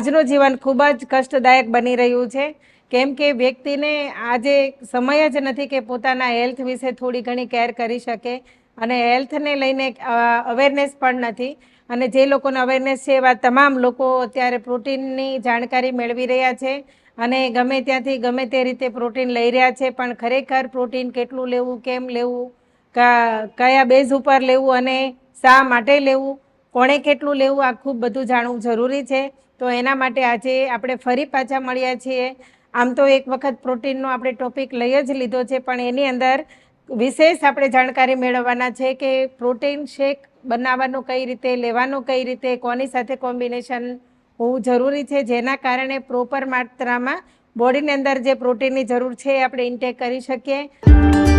આજનું જીવન ખૂબ જ કષ્ટદાયક બની રહ્યું છે. કેમ કે વ્યક્તિને આજે સમય જ નથી કે પોતાના હેલ્થ વિશે થોડી ઘણી કેર કરી શકે અને હેલ્થને લઈને અવેરનેસ પણ નથી. અને જે લોકોને અવેરનેસ છે એવા તમામ લોકો અત્યારે પ્રોટીનની જાણકારી મેળવી રહ્યા છે અને ગમે ત્યાંથી ગમે તે રીતે પ્રોટીન લઈ રહ્યા છે. પણ ખરેખર પ્રોટીન કેટલું લેવું, કેમ લેવું કયા બેઝ ઉપર લેવું અને શા માટે લેવું કોણે કેટલું લેવું આ ખૂબ બધું જાણવું જરૂરી છે. તો એના માટે આજે આપણે ફરી પાછા મળ્યા છીએ. આમ તો એક વખત પ્રોટીનનો આપણે ટોપિક લઈ જ લીધો છે, પણ એની અંદર વિશેષ આપણે જાણકારી મેળવવાના છે કે પ્રોટીન શેક બનાવવાનો કઈ રીતે, લેવાનો કઈ રીતે, કોની સાથે કોમ્બિનેશન હોવું જરૂરી છે, જેના કારણે પ્રોપર માત્રામાં બોડીની અંદર જે પ્રોટીનની જરૂર છે એ આપણે ઇન્ટેક કરી શકીએ.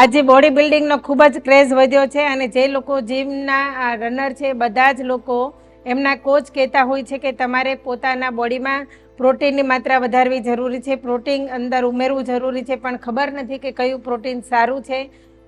આજે બોડી બિલ્ડિંગનો ખૂબ જ ક્રેઝ વધ્યો છે અને જે લોકો જીમના રનર છે, બધા જ લોકો એમના કોચ કહેતા હોય છે કે તમારે પોતાના બોડીમાં પ્રોટીનની માત્રા વધારવી જરૂરી છે. પ્રોટીન અંદર ઉમેરવું જરૂરી છે, પણ ખબર નથી કે કયું પ્રોટીન સારું છે,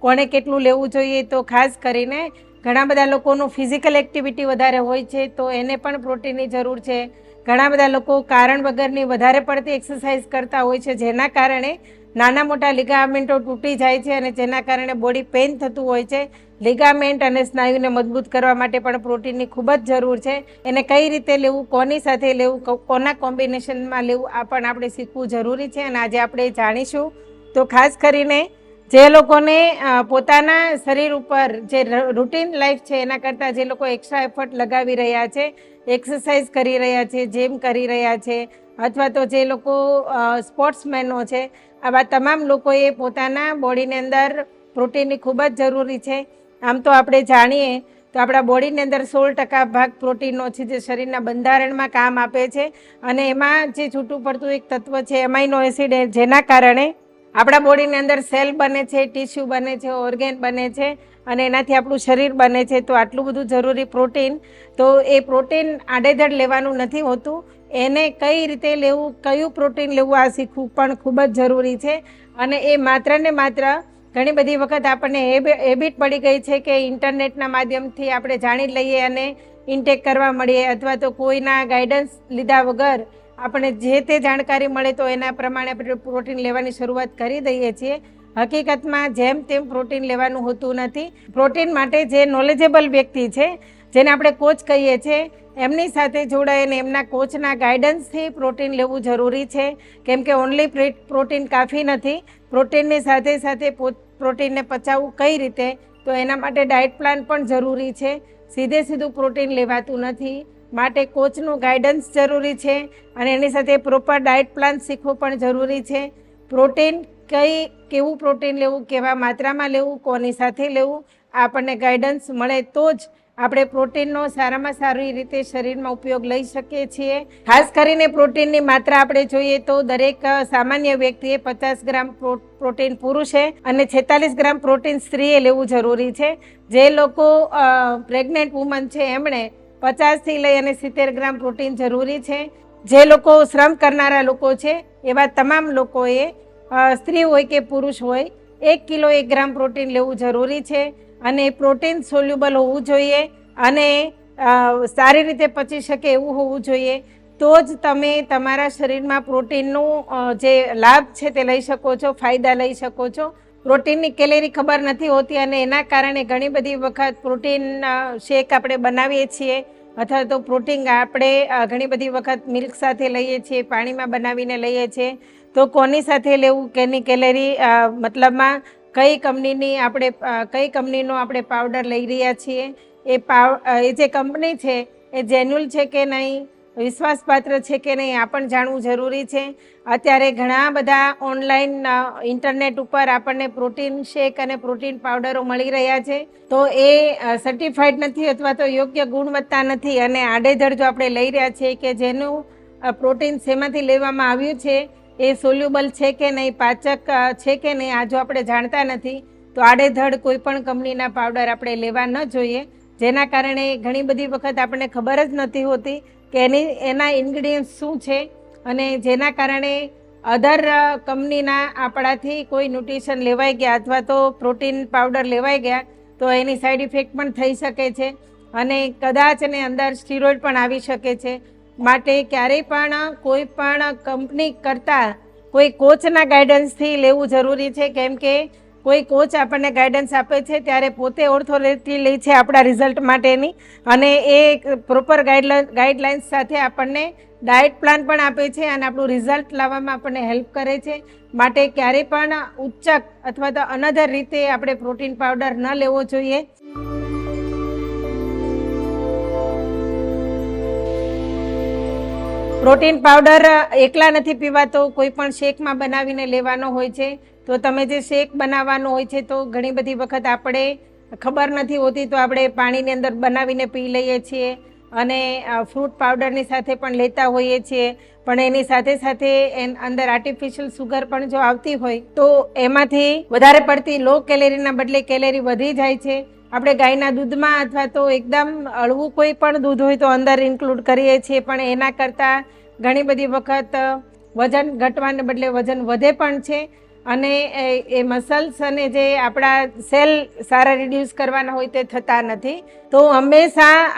કોણે કેટલું લેવું જોઈએ. તો ખાસ કરીને ઘણા બધા લોકોનું ફિઝિકલ એક્ટિવિટી વધારે હોય છે, તો એને પણ પ્રોટીનની જરૂર છે. ઘણા બધા લોકો કારણ વગરની વધારે પડતી એક્સરસાઇઝ કરતા હોય છે, જેના કારણે નાના મોટા લિગામેન્ટો તૂટી જાય છે અને જેના કારણે બોડી પેઇન થતું હોય છે. લિગામેન્ટ અને સ્નાયુને મજબૂત કરવા માટે પણ પ્રોટીનની ખૂબ જ જરૂર છે. એને કઈ રીતે લેવું, કોની સાથે લેવું કોના કોમ્બિનેશનમાં લેવું, આ પણ આપણે શીખવું જરૂરી છે અને આજે આપણે જાણીશું. તો ખાસ કરીને જે લોકોને પોતાના શરીર ઉપર જે રૂટીન લાઈફ છે એના કરતાં જે લોકો એક્સ્ટ્રા એફર્ટ લગાવી રહ્યા છે એક્સરસાઇઝ કરી રહ્યા છે જીમ કરી રહ્યા છે, અથવા તો જે લોકો સ્પોર્ટ્સમેનો છે આવા તમામ લોકોએ પોતાના બોડીની અંદર પ્રોટીનની ખૂબ જ જરૂરી છે. આમ તો આપણે જાણીએ તો આપણા બોડીની અંદર સોળ ટકા ભાગ પ્રોટીનનો છે જે શરીરના બંધારણમાં કામ આપે છે. અને એમાં જે છૂટું પડતું એક તત્વ છે એમાઇનો એસિડ જેના કારણે આપણા બોડીની અંદર સેલ બને છે, ટીસ્યુ બને છે, ઓર્ગેન બને છે અને એનાથી આપણું શરીર બને છે. તો આટલું બધું જરૂરી પ્રોટીન તો એ પ્રોટીન આડેધડ લેવાનું નથી હોતું. એને કઈ રીતે લેવું, કયું પ્રોટીન લેવું આ શીખવું પણ ખૂબ જ જરૂરી છે. અને એ માત્ર ને માત્ર ઘણી બધી વખત આપણને હેબિટ પડી ગઈ છે કે ઇન્ટરનેટના માધ્યમથી આપણે જાણી લઈએ અને ઇન્ટેક કરવા મળીએ અથવા તો કોઈના ગાઈડન્સ લીધા વગર આપણે જે તે જાણકારી મળે તો એના પ્રમાણે આપણે પ્રોટીન લેવાની શરૂઆત કરી દઈએ છીએ. હકીકતમાં જેમ તેમ પ્રોટીન લેવાનું હોતું નથી. પ્રોટીન માટે જે નોલેજેબલ વ્યક્તિ છે જેને આપણે કોચ કહીએ છીએ એમની સાથે જોડાઈને એમના કોચના ગાઈડન્સથી પ્રોટીન લેવું જરૂરી છે. કેમ કે ઓનલી પ્રોટીન કાફી નથી. પ્રોટીનની સાથે સાથે પ્રોટીનને પચાવવું કઈ રીતે, તો એના માટે ડાયટ પ્લાન પણ જરૂરી છે. સીધે સીધું પ્રોટીન લેવાતું નથી. માટે કોચનું ગાઈડન્સ જરૂરી છે અને એની સાથે પ્રોપર ડાયટ પ્લાન શીખવો પણ જરૂરી છે. પ્રોટીન કઈ, કેવું પ્રોટીન લેવું, કેવા માત્રામાં લેવું, કોની સાથે લેવું, આપણને ગાઈડન્સ મળે તો જ આપણે પ્રોટીનનો સારામાં સારી રીતે શરીરમાં ઉપયોગ લઈ શકીએ છીએ. ખાસ કરીને પ્રોટીનની માત્રા આપણે જોઈએ તો દરેક સામાન્ય વ્યક્તિએ પચાસ ગ્રામ પ્રો- પ્રોટીન પુરુષે અને છેતાલીસ ગ્રામ પ્રોટીન સ્ત્રીએ લેવું જરૂરી છે. જે લોકો પ્રેગ્નેન્ટ વુમન છે એમણે પચાસથી લઈ અને સિત્તેર ગ્રામ પ્રોટીન જરૂરી છે. જે લોકો શ્રમ કરનારા લોકો છે એવા તમામ લોકોએ સ્ત્રી હોય કે પુરુષ હોય, એક કિલો એક ગ્રામ પ્રોટીન લેવું જરૂરી છે. અને પ્રોટીન સોલ્યુબલ હોવું જોઈએ અને સારી રીતે પચી શકે એવું હોવું જોઈએ. તો જ તમે તમારા શરીરમાં પ્રોટીનનું જે લાભ છે તે લઈ શકો છો, ફાયદા લઈ શકો છો. પ્રોટીનની કેલેરી ખબર નથી હોતી અને એના કારણે ઘણી બધી વખત પ્રોટીન શેક આપણે બનાવીએ છીએ અથવા તો પ્રોટીન આપણે ઘણી બધી વખત મિલ્ક સાથે લઈએ છીએ, પાણીમાં બનાવીને લઈએ છીએ. તો કોની સાથે લેવું, કેની કેલેરી મતલબમાં કઈ કંપનીની આપણે કઈ કંપનીનો આપણે પાવડર લઈ રહ્યા છીએ, એ પાવ એ જે કંપની છે, એ જેન્યુલ છે કે નહીં, વિશ્વાસપાત્ર છે કે નહીં, આ પણ જાણવું જરૂરી છે. અત્યારે ઘણા બધા ઓનલાઈન ઇન્ટરનેટ ઉપર આપણને પ્રોટીન શેક અને પ્રોટીન પાવડરો મળી રહ્યા છે. તો એ સર્ટિફાઈડ નથી અથવા તો યોગ્ય ગુણવત્તા નથી અને આડેધડ જો આપણે લઈ રહ્યા છીએ કે જેનું પ્રોટીન શેમાંથી લેવામાં આવ્યું છે એ સોલ્યુબલ છે કે નહીં, પાચક છે કે નહીં, આ જો આપણે જાણતા નથી, તો આડેધડ કોઈ પણ કંપનીના પાવડર આપણે લેવા ન જોઈએ. જેના કારણે ઘણી બધી વખત આપણને ખબર જ નથી હોતી કે એની, એના ઇન્ગ્રીડિયન્ટ શું છે અને જેના કારણે અધર કંપનીના આપણાથી કોઈ ન્યુટ્રિશન લેવાઈ ગયા અથવા તો પ્રોટીન પાવડર લેવાઈ ગયા, તો એની સાઈડ ઇફેક્ટ પણ થઈ શકે છે અને કદાચ એને અંદર સ્ટીરોઇડ પણ આવી શકે છે. માટે ક્યારેય પણ કોઈ પણ કંપની કરતાં કોઈ કોચના ગાઈડન્સથી લેવું જરૂરી છે. કેમ કે કોઈ કોચ આપણને ગાઈડન્સ આપે છે ત્યારે પોતે ઓર્થોરિટી લે છે આપણા રિઝલ્ટ માટેની. અને એ પ્રોપર ગાઈડલાઇન ગાઈડલાઇન્સ સાથે આપણને ડાયટ પ્લાન પણ આપે છે અને આપણું રિઝલ્ટ લાવવામાં આપણને હેલ્પ કરે છે. માટે ક્યારેય પણ ઉચ્ચક અથવા તો અનધર રીતે આપણે પ્રોટીન પાવડર ન લેવો જોઈએ. પ્રોટીન પાવડર એકલા નથી પીવાતો, કોઈ પણ શેકમાં બનાવીને લેવાનો હોય છે. તો તમે જે શેક બનાવવાનો હોય છે તો ઘણી બધી વખત આપણે ખબર નથી હોતી તો આપણે પાણીની અંદર બનાવીને પી લઈએ છીએ અને ફ્રૂટ પાવડરની સાથે પણ લેતા હોઈએ છીએ. પણ એની સાથે સાથે એન અંદર આર્ટિફિશિયલ સુગર પણ જો આવતી હોય તો એમાંથી વધારે પડતી લો કેલેરીના બદલે કેલેરી વધી જાય છે. આપણે ગાયના દૂધમાં અથવા તો એકદમ અળવું કોઈ પણ દૂધ હોય તો અંદર ઇન્ક્લુડ કરીએ છીએ. પણ એના કરતાં ઘણી બધી વખત વજન ઘટવાને બદલે વજન વધે પણ છે. અને એ- મસલ્સ અને જે આપણા સેલ સારા રિડ્યુસ કરવાના હોય તે થતા નથી. તો હંમેશા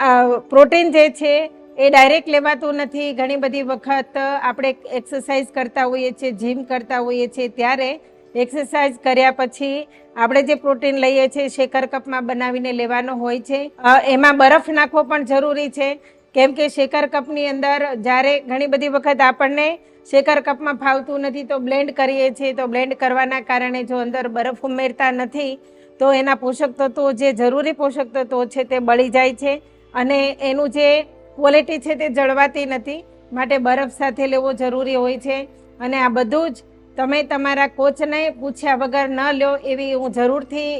પ્રોટીન જે છે એ ડાયરેક્ટ લેવાતું નથી. ઘણી બધી વખત આપણે એક્સરસાઇઝ કરતા હોઈએ છીએ જીમ કરતા હોઈએ છીએ. ત્યારે એક્સરસાઇઝ કર્યા પછી આપણે જે પ્રોટીન લઈએ છીએ શેકર કપમાં બનાવીને લેવાનો હોય છે. એમાં બરફ નાખવો પણ જરૂરી છે. કેમ કે શેકર કપની અંદર જ્યારે ઘણી બધી વખત આપણને શેકર કપમાં ફાવતું નથી, તો બ્લેન્ડ કરીએ છીએ. તો બ્લેન્ડ કરવાના કારણે જો અંદર બરફ ઉમેરતા નથી, તો એના પોષક તત્વો જે જરૂરી પોષક તત્વો છે તે બળી જાય છે. અને એનું જે ક્વોલિટી છે તે જળવાતી નથી. માટે બરફ સાથે લેવો જરૂરી હોય છે. અને આ બધું જ તમે તમારા કોચને પૂછ્યા વગર ન લો એવી હું જરૂરથી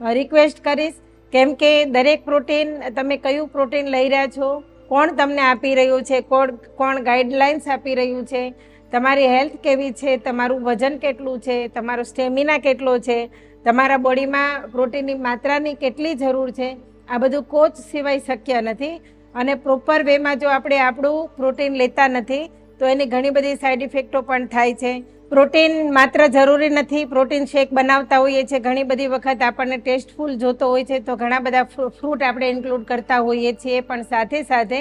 રિક્વેસ્ટ કરીશ. કેમ કે દરેક પ્રોટીન તમે કયું પ્રોટીન લઈ રહ્યા છો, કોણ તમને આપી રહ્યું છે, કોણ કોણ ગાઈડલાઇન્સ આપી રહ્યું છે, તમારી હેલ્થ કેવી છે, તમારું વજન કેટલું છે, તમારો સ્ટેમિના કેટલો છે, તમારા બોડીમાં પ્રોટીનની માત્રાની કેટલી જરૂર છે, આ બધું કોચ સિવાય શક્ય નથી. અને પ્રોપર વેમાં જો આપણે આપણું પ્રોટીન લેતા નથી, તો એની ઘણી બધી સાઈડ ઇફેક્ટો પણ થાય છે. પ્રોટીન માત્ર જરૂરી નથી, પ્રોટીન શેક બનાવતા હોઈએ છીએ. ઘણી બધી વખત આપણને ટેસ્ટફુલ જોતો હોય છે, તો ઘણા બધા ફ્રૂટ આપણે ઇન્ક્લુડ કરતા હોઈએ છીએ. પણ સાથે સાથે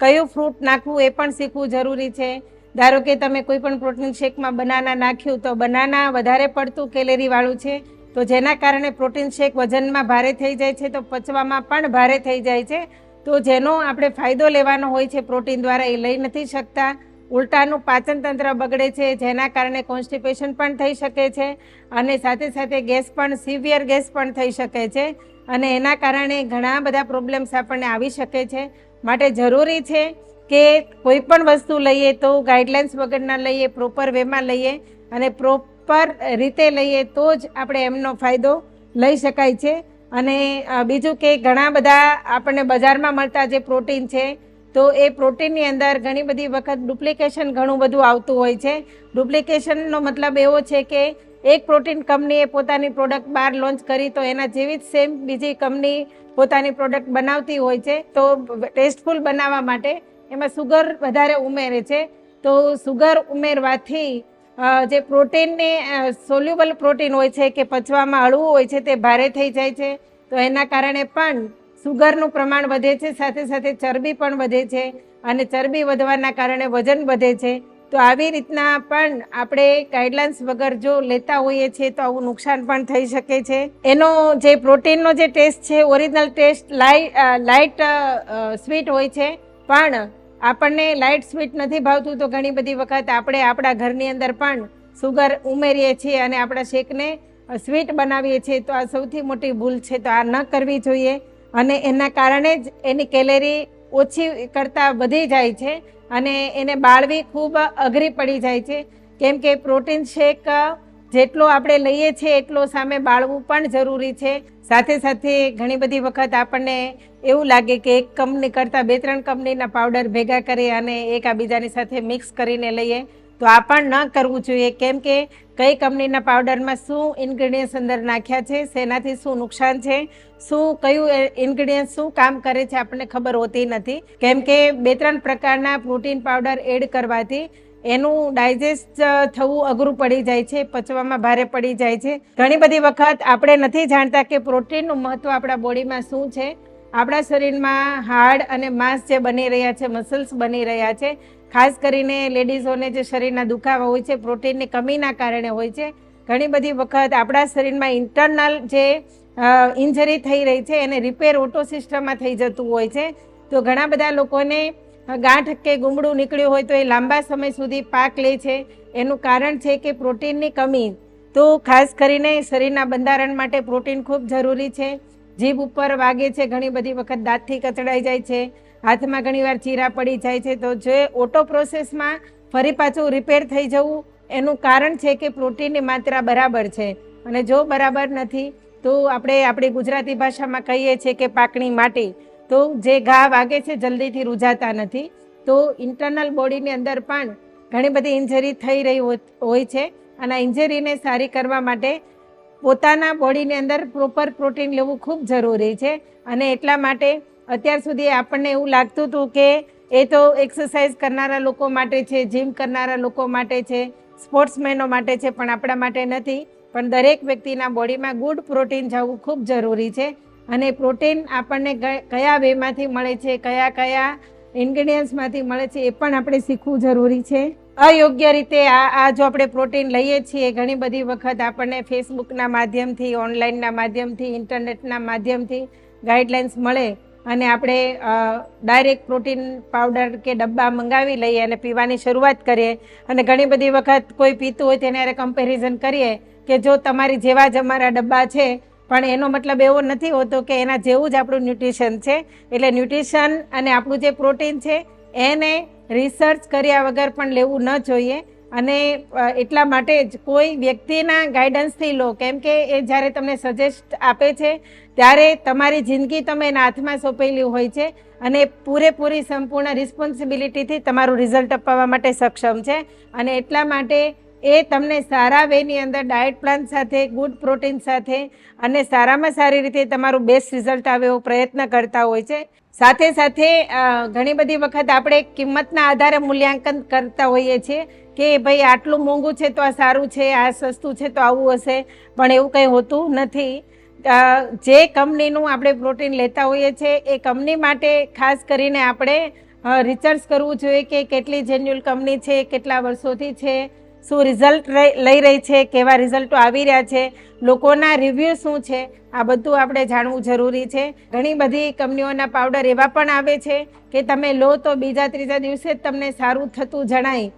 કયું ફ્રૂટ નાખવું એ પણ શીખવું જરૂરી છે. ધારો કે તમે કોઈ પણ પ્રોટીન શેકમાં બનાના નાખ્યું, તો બનાના વધારે પડતું કેલેરીવાળું છે. તો જેના કારણે પ્રોટીન શેક વજનમાં ભારે થઈ જાય છે, તો પચવામાં પણ ભારે થઈ જાય છે. તો જેનો આપણે ફાયદો લેવાનો હોય છે પ્રોટીન દ્વારા એ લઈ નથી શકતા. ઉલટાનું પાચન તંત્ર બગડે છે, જેના કારણે કોન્સ્ટિપેશન પણ થઈ શકે છે અને સાથે સાથે ગેસ પણ, સિવિયર ગેસ પણ થઈ શકે છે અને એના કારણે ઘણા બધા પ્રોબ્લેમ્સ આપણને આવી શકે છે. માટે જરૂરી છે કે કોઈ પણ વસ્તુ લઈએ તો ગાઈડલાઇન્સ વગરના લઈએ, પ્રોપર વેમાં લઈએ અને પ્રોપર રીતે લઈએ તો જ આપણે એમનો ફાયદો લઈ શકાય છે. અને બીજું કે ઘણા બધા આપણને બજારમાં મળતા જે પ્રોટીન છે તો એ પ્રોટીનની અંદર ઘણી બધી વખત ડુપ્લિકેશન ઘણું બધું આવતું હોય છે. ડુપ્લિકેશનનો મતલબ એવો છે કે એક પ્રોટીન કંપનીએ પોતાની પ્રોડક્ટ બહાર લોન્ચ કરી તો એના જેવી જ સેમ બીજી કંપની પોતાની પ્રોડક્ટ બનાવતી હોય છે. તો ટેસ્ટફુલ બનાવવા માટે એમાં સુગર વધારે ઉમેરે છે. તો સુગર ઉમેરવાથી જે પ્રોટીનને સોલ્યુબલ પ્રોટીન હોય છે કે પચવામાં હળવું હોય છે તે ભારે થઈ જાય છે. તો એના કારણે પણ સુગરનું પ્રમાણ વધે છે, સાથે સાથે ચરબી પણ વધે છે અને ચરબી વધવાના કારણે વજન વધે છે. તો આવી રીતના પણ આપણે ગાઈડલાઇન્સ વગર જો લેતા હોઈએ છીએ તો આવું નુકસાન પણ થઈ શકે છે. એનો જે પ્રોટીનનો જે ટેસ્ટ છે, ઓરિજિનલ ટેસ્ટ લાઇટ સ્વીટ હોય છે, પણ આપણને લાઇટ સ્વીટ નથી ભાવતું. તો ઘણી બધી વખત આપણે આપણા ઘરની અંદર પણ સુગર ઉમેરીએ છીએ અને આપણા શેકને સ્વીટ બનાવીએ છીએ. તો આ સૌથી મોટી ભૂલ છે. તો આ ન કરવી જોઈએ. અને એના કારણે જ એની કેલેરી ઓછી કરતાં વધી જાય છે અને એને બાળવી ખૂબ અઘરી પડી જાય છે. કેમ કે પ્રોટીન શેક જેટલો આપણે લઈએ છીએ એટલો સામે બાળવું પણ જરૂરી છે. સાથે સાથે ઘણી બધી વખત આપણને એવું લાગે કે એક કંપની કરતાં બે ત્રણ કંપનીના પાવડર ભેગા કરી અને એકાબીજાની સાથે મિક્સ કરીને લઈએ. તો આ પણ ન કરવું જોઈએ. કેમ કે કઈ કંપનીના પાવડરમાં શું ઇન્ગ્રીડિયન્ટ્સ અંદર નાખ્યા છે, શેનાથી શું નુકસાન છે, શું કયું ઇન્ગ્રીડિયન્ટ શું કામ કરે છે આપણને ખબર હોતી નથી. કેમ કે બે ત્રણ પ્રકારના પ્રોટીન પાવડર એડ કરવાથી એનું ડાયજેસ્ટ થવું અઘરું પડી જાય છે, પચવામાં ભારે પડી જાય છે. ઘણી બધી વખત આપણે નથી જાણતા કે પ્રોટીનનું મહત્વ આપણા બોડીમાં શું છે. આપણા શરીરમાં હાડ અને માંસ જે બની રહ્યા છે, મસલ્સ બની રહ્યા છે ખાસ કરીને લેડીઝોને જે શરીરના દુખાવા હોય છે, પ્રોટીનની કમીના કારણે હોય છે. ઘણી બધી વખત આપણા શરીરમાં ઇન્ટરનલ જે ઇન્જરી થઈ રહી છે, એને રિપેર ઓટો સિસ્ટમમાં થઈ જતું હોય છે. તો ઘણા બધા લોકોને ગાંઠ કે ગુમડું નીકળ્યું હોય તો એ લાંબા સમય સુધી પાક લે છે. એનું કારણ છે કે પ્રોટીનની કમી. તો ખાસ કરીને શરીરના બંધારણ માટે પ્રોટીન ખૂબ જરૂરી છે. જીભ ઉપર વાગે છે, ઘણી બધી વખત દાંતથી કચડાઈ જાય છે. હાથમાં ઘણીવાર ચીરા પડી જાય છે, તો જે ઓટો પ્રોસેસમાં ફરી પાછું રિપેર થઈ જવું, એનું કારણ છે કે પ્રોટીનની માત્રા બરાબર છે. અને જો બરાબર નથી, તો આપણે આપણી ગુજરાતી ભાષામાં કહીએ છીએ કે પાકણી માટી. તો જે ઘા વાગે છે, જલ્દીથી રૂજાતા નથી. તો ઇન્ટરનલ બોડીની અંદર પણ ઘણી બધી ઇન્જરી થઈ રહી હોય છે. અને ઇન્જરીને સારી કરવા માટે પોતાના બોડીની અંદર પ્રોપર પ્રોટીન લેવું ખૂબ જરૂરી છે. અને એટલા માટે અત્યાર સુધી આપણને એવું લાગતું હતું કે એ તો એક્સરસાઇઝ કરનારા લોકો માટે છે જીમ કરનારા લોકો માટે છે સ્પોર્ટ્સમેનો માટે છે, પણ આપણા માટે નથી. પણ દરેક વ્યક્તિના બોડીમાં ગુડ પ્રોટીન જવું ખૂબ જરૂરી છે. અને પ્રોટીન આપણને કયા વેમાંથી મળે છે, કયા કયા ઇન્ગ્રેડિયન્ટ્સમાંથી મળે છે, એ પણ આપણે શીખવું જરૂરી છે. અયોગ્ય રીતે આ આ જો આપણે પ્રોટીન લઈએ છીએ, ઘણી બધી વખત આપણને ફેસબુકના માધ્યમથી ઓનલાઈનના માધ્યમથી ઇન્ટરનેટના માધ્યમથી ગાઈડલાઇન્સ મળે. અને આપણે ડાયરેક્ટ પ્રોટીન પાવડર કે ડબ્બા મંગાવી લઈએ અને પીવાની શરૂઆત કરીએ અને ઘણી બધી વખત કોઈ પીતું હોય તેને કમ્પેરિઝન કરીએ કે જો તમારી જેવા જ અમારા ડબ્બા છે, પણ એનો મતલબ એવો નથી હોતો કે એના જેવું જ આપણું ન્યુટ્રિશન છે. એટલે ન્યુટ્રિશન અને આપણું જે પ્રોટીન છે, એને રિસર્ચ કર્યા વગર પણ લેવું ન જોઈએ. અને એટલા માટે જ કોઈ વ્યક્તિના ગાઈડન્સથી લો. કેમ કે એ જ્યારે તમને સજેસ્ટ આપે છે, ત્યારે તમારી જિંદગી તમે એના હાથમાં સોંપેલી હોય છે અને પૂરેપૂરી સંપૂર્ણ રિસ્પોન્સિબિલિટીથી તમારું રિઝલ્ટ અપાવવા માટે સક્ષમ છે. અને એટલા માટે એ તમને સારા વેની અંદર ડાયટ પ્લાન સાથે, ગુડ પ્રોટીન સાથે અને સારામાં સારી રીતે તમારું બેસ્ટ રિઝલ્ટ આવે એવો પ્રયત્ન કરતા હોય છે. સાથે સાથે ઘણી બધી વખત આપણે કિંમતના આધારે મૂલ્યાંકન કરતા હોઈએ છીએ કે ભાઈ આટલું મોંઘું છે તો આ સારું છે, આ સસ્તું છે તો આવું હશે, પણ એવું કંઈ હોતું નથી. જે કંપનીનું આપણે પ્રોટીન લેતા હોઈએ છીએ, એ કંપની માટે ખાસ કરીને આપણે રિસર્ચ કરવું જોઈએ કે કેટલી જેન્યુઅલ કંપની છે, કેટલા વર્ષોથી છે શું રિઝલ્ટ લઈ રહી છે, કેવા રિઝલ્ટો આવી રહ્યા છે, લોકોના રિવ્યૂ શું છે, આ બધું આપણે જાણવું જરૂરી છે. ઘણી બધી કંપનીઓના પાવડર એવા પણ આવે છે કે તમે લો તો બીજા ત્રીજા દિવસે જ તમને સારું થતું જણાય.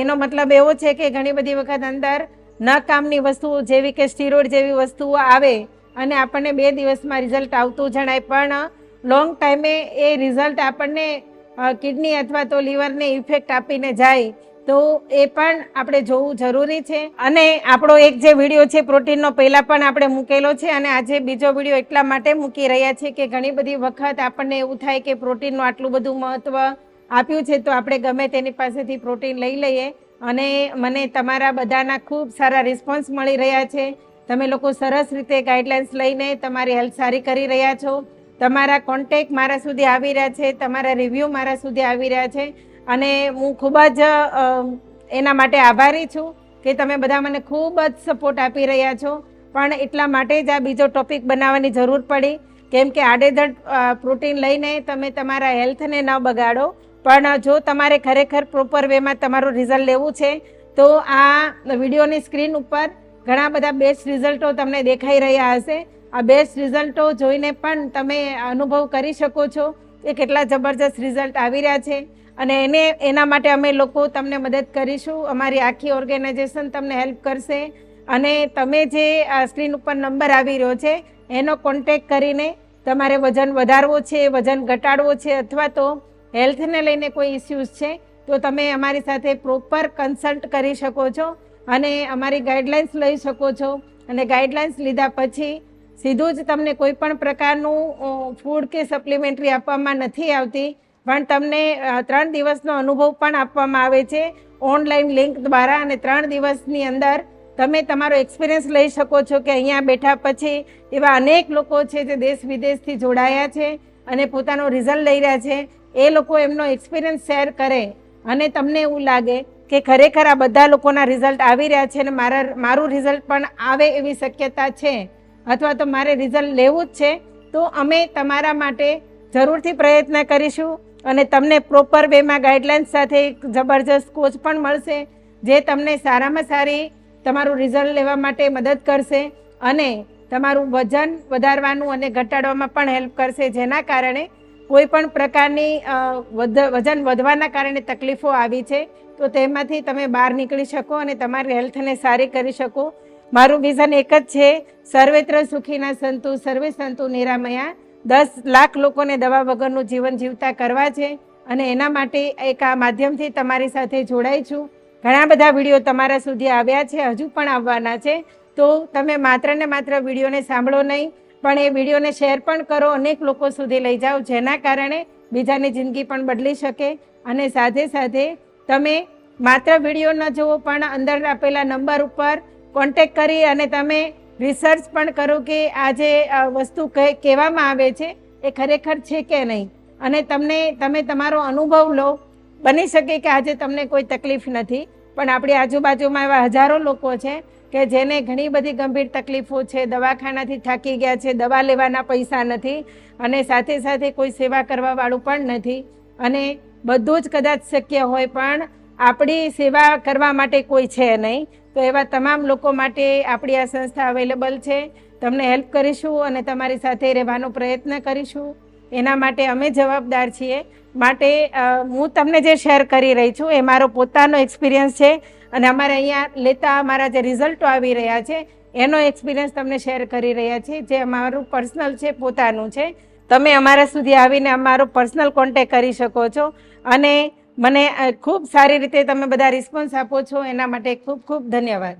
એનો મતલબ એવો છે કે ઘણી બધી વખત અંદર ન કામની વસ્તુઓ જેવી કે સ્ટીરોડ જેવી વસ્તુઓ આવે અને આપણને બે દિવસમાં રિઝલ્ટ આવતું જણાય. પણ લોંગ ટાઈમે એ રિઝલ્ટ આપણને કિડની અથવા તો લીવરને ઇફેક્ટ આપીને જાય. તો એ પણ આપણે જોવું જરૂરી છે. અને આપણો એક જે વીડિયો છે, પ્રોટીનનો પહેલાં પણ આપણે મૂકેલો છે અને આજે બીજો વીડિયો એટલા માટે મૂકી રહ્યા છે કે ઘણી બધી વખત આપણને એવું થાય કે પ્રોટીનનું આટલું બધું મહત્ત્વ આપ્યું છે, તો આપણે ગમે તેની પાસેથી પ્રોટીન લઈ લઈએ. અને મને તમારા બધાના ખૂબ સારા રિસ્પોન્સ મળી રહ્યા છે. તમે લોકો સરસ રીતે ગાઈડલાઇન્સ લઈને તમારી હેલ્થ સારી કરી રહ્યા છો. તમારા કોન્ટેક મારા સુધી આવી રહ્યા છે, તમારા રિવ્યૂ મારા સુધી આવી રહ્યા છે. અને હું ખૂબ જ એના માટે આભારી છું કે તમે બધા મને ખૂબ જ સપોર્ટ આપી રહ્યા છો. પણ એટલા માટે જ આ બીજો ટોપિક બનાવવાની જરૂર પડી. કેમ કે આડેધડ પ્રોટીન લઈને તમે તમારા હેલ્થને ન બગાડો. પણ જો તમારે ખરેખર પ્રોપર વેમાં તમારું રિઝલ્ટ લેવું છે, તો આ વિડીયોની સ્ક્રીન ઉપર ઘણા બધા બેસ્ટ રિઝલ્ટો તમને દેખાઈ રહ્યા હશે. આ બેસ્ટ રિઝલ્ટો જોઈને પણ તમે અનુભવ કરી શકો છો કે કેટલા જબરજસ્ત રિઝલ્ટ આવી રહ્યા છે. અને એને, એના માટે અમે લોકો તમને મદદ કરીશું. અમારી આખી ઓર્ગેનાઇઝેશન તમને હેલ્પ કરશે. અને તમે જે સ્ક્રીન ઉપર નંબર આવી રહ્યો છે, એનો કોન્ટેક કરીને તમારે વજન વધારવો છે, વજન ઘટાડવો છે, અથવા તો હેલ્થને લઈને કોઈ ઇસ્યુઝ છે, તો તમે અમારી સાથે પ્રોપર કન્સલ્ટ કરી શકો છો અને અમારી ગાઈડલાઇન્સ લઈ શકો છો. અને ગાઈડલાઇન્સ લીધા પછી સીધું જ તમને કોઈ પણ પ્રકારનું ફૂડ કે સપ્લિમેન્ટરી આપવામાં નથી આવતી. પણ તમને ત્રણ દિવસનો અનુભવ પણ આપવામાં આવે છે. ઓનલાઈન લિંક દ્વારા અને ત્રણ દિવસની અંદર તમે તમારો એક્સપિરિયન્સ લઈ શકો છો કે અહીંયા બેઠા પછી એવા અનેક લોકો છે જે દેશ વિદેશથી જોડાયા છે અને પોતાનો રિઝલ્ટ લઈ રહ્યા છે. એ લોકો એમનો એક્સપિરિયન્સ શેર કરે અને તમને એવું લાગે કે ખરેખર આ બધા લોકોના રિઝલ્ટ આવી રહ્યા છે અને મારા, મારું રિઝલ્ટ પણ આવે એવી શક્યતા છે અથવા તો મારે રિઝલ્ટ લેવું જ છે, તો અમે તમારા માટે જરૂરથી પ્રયત્ન કરીશું. અને તમને પ્રોપર વેમાં ગાઈડલાઇન્સ સાથે એક જબરજસ્ત કોચ પણ મળશે, જે તમને સારામાં સારી તમારું રિઝલ્ટ લેવા માટે મદદ કરશે અને તમારું વજન વધારવાનું અને ઘટાડવામાં પણ હેલ્પ કરશે. જેના કારણે કોઈ પણ પ્રકારની વજન વધવાના કારણે તકલીફો આવી છે, તો તેમાંથી તમે બહાર નીકળી શકો અને તમારી હેલ્થને સારી કરી શકો. મારું વિઝન એક જ છે, સર્વેત્ર સુખીના સંતુ, સર્વે સંતુ નિરામયા. દસ લાખ લોકોને દવા વગરનું જીવન જીવતા કરવા છે અને એના માટે એક આ માધ્યમથી તમારી સાથે જોડાઈ છું. ઘણા બધા વીડિયો તમારા સુધી આવ્યા છે, હજુ પણ આવવાના છે. તો તમે માત્ર ને માત્ર વિડીયોને સાંભળો નહીં, પણ એ વિડીયોને શેર પણ કરો. અનેક લોકો સુધી લઈ જાઓ, જેના કારણે બીજાની જિંદગી પણ બદલી શકે. અને સાથે સાથે તમે માત્ર વીડિયો ન જુઓ, પણ અંદર આપેલા નંબર ઉપર કોન્ટેક કરી અને તમે રિસર્ચ પણ કરો કે આ જે વસ્તુ કહે- કહેવામાં આવે છે, એ ખરેખર છે કે નહીં? અને તમને, તમે તમારો અનુભવ લો. બની શકે કે આજે તમને કોઈ તકલીફ નથી, પણ આપણી આજુબાજુમાં એવા હજારો લોકો છે કે જેને ઘણી બધી ગંભીર તકલીફો છે, દવાખાનાથી થાકી ગયા છે, દવા લેવાના પૈસા નથી અને સાથે સાથે કોઈ સેવા કરવાવાળું પણ નથી. અને બધું જ કદાચ શક્ય હોય, પણ આપણી સેવા કરવા માટે કોઈ છે નહીં. તો એવા તમામ લોકો માટે આપણી આ સંસ્થા અવેલેબલ છે. તમને હેલ્પ કરીશું અને તમારી સાથે રહેવાનો પ્રયત્ન કરીશું. એના માટે અમે જવાબદાર છીએ. માટે હું તમને જે શેર કરી રહી છું એ મારો પોતાનો એક્સપિરિયન્સ છે અને અમારે અહીંયા લેતા અમારા જે રિઝલ્ટો આવી રહ્યા છે, એનો એક્સપિરિયન્સ તમને શેર કરી રહ્યા છીએ. જે અમારું પર્સનલ છે, પોતાનું છે. તમે અમારા સુધી આવીને અમારો પર્સનલ કોન્ટેક કરી શકો છો અને મને ખૂબ સારી રીતે તમે બધા રિસ્પોન્સ આપો છો. એના માટે ખૂબ ખૂબ ધન્યવાદ.